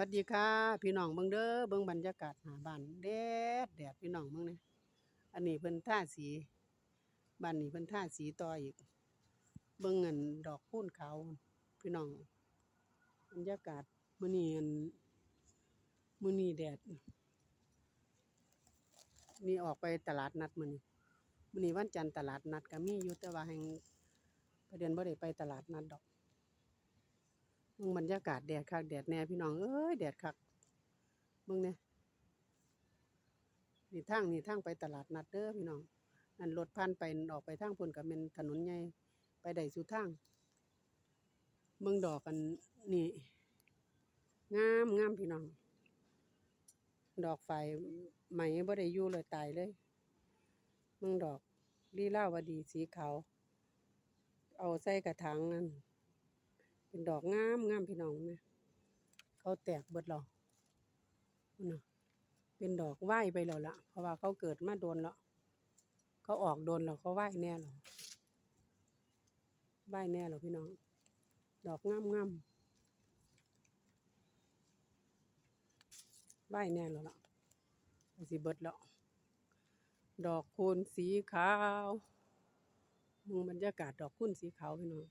วัสดีค่ะ พี่น้องเบิ่งเด้อเบิ่งบรรยากาศหาบ้านแดดแดดพี่น้องเบิ่งนี่อันนี้เพิ่นท่าสีบ้านนี้เพิ่นท่าสีต่ออีก เบิ่งเงินดอกคูณขาพี่น้องบรรยากาศมื้อนี้อันมื้อนี้แดดนี่ออกไปตลาดนัดมื้อนี้มื้อนี้วันจันทร์ตลาดนัดก็มีอยู่แต่ว่าแห่งประเด็นบ่ได้ไปตลาดนัดดอก เบิ่งบรรยากาศแดดคักแดดแน่พี่น้องเอ้ยแดดคักเบิ่งเนี่ยนี่ทางนี่ทางไปตลาดนัดเด้อพี่น้องนั่นรถผ่านไปออกไปทางพุ่นก็เป็นถนนใหญ่ไปได้สู่ทางเบิ่งดอกกันนี่งามงามพี่น้อง ดอกไฟใหม่บ่ได้อยู่เลยตายเลยเบิ่งดอกลีลาวดีสีขาวเอาใส่กระถางนั่น เป็นดอกงามงามพี่น้องแม่เขาแตกเบิดแล้วนั่นน่ะเป็นดอกไหวไปแล้วละเพราะว่าเขาเกิดมาโดนแล้วเขาออกโดนแล้วเขาไหวแน่แล้วไหวแน่แล้วพี่น้อง ดอกงามงามไหวแน่แล้วล่ะสิเบิดแล้วดอกคูณสีขาวมึงบรรยากาศดอกคูณสีขาวพี่น้อง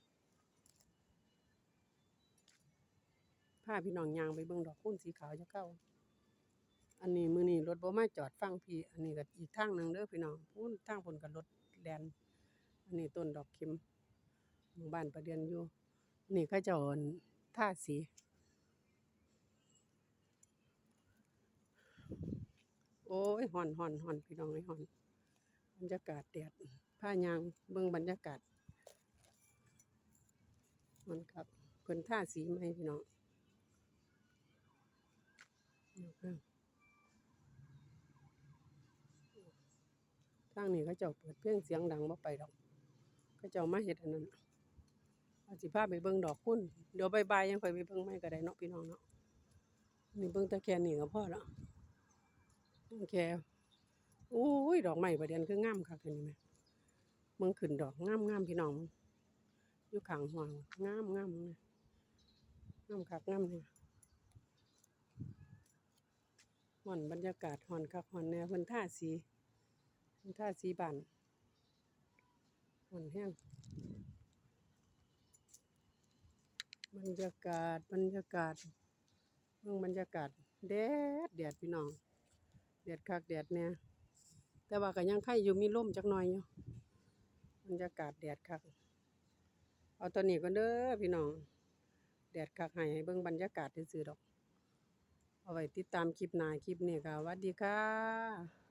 พาพี่น้องยางไปเบิ่งดอกคูณสีขาวจะเข้า อันนี้มือนี้รถบ่มาจอดฟังพี่ อันนี้ก็อีกทางหนึ่งเด้อพี่น้องพูนทางพุ่นก็รถแลนอันนี้ต้นดอกเข็มหมู่บ้านประเดียนอยู่อันนี่เขาเจ้าอั่นท่าสีโอ้ยฮ้อนฮ้อนฮ้อนพี่น้องเอ้ยฮ้อน บรรยากาศแดดพายางเบิ่งบรรยากาศมันครับเพิ่นท่าสีใหมพี่น้อง ทางนี้เขาเจ้าเปิดเพลงเสียงดังบ่ไปดอกเขาเจ้ามาเฮ็ดอันนั้นอาสิพาพไปเบิ่งดอกคุณเดี๋ยวบ่ายๆยังค่อยไปเบิ่งใหม่ก็ได้เนาะพี่น้องเนาะนี่เบิ่งต่แค่นี้ก็พอแล้วแค่โอ้ยดอกไม้ประเด็นคืองามคักอันนี้แหมเบิ่งขึ้นดอกงามๆพี่น้องอยู่ขางห้องงามๆเลยงามคักงามเนี่ย ห่อนบรรยากาศห่อนคักห่อนแน่เพิ่นท่าสีเพิ่นท่าสีบ้านห่อนแห้งบรรยากาศบรรยากาศเบิ่งบรรยากาศแดดแดดพี่น้องแดดคักแดดแน่แต่ว่าก็ยังไข่อยู่มีลมจักหน่อยอยู่บรรยากาศแดดคักเอาตัวนี้ก่อนเด้อพี่น้องแดดคักให้ให้เบิ่งบรรยากาศซื่อๆดอก เอาไว้ติดตามคลิปหน้าคลิปนี้ค่ะสวัสดีค่ะ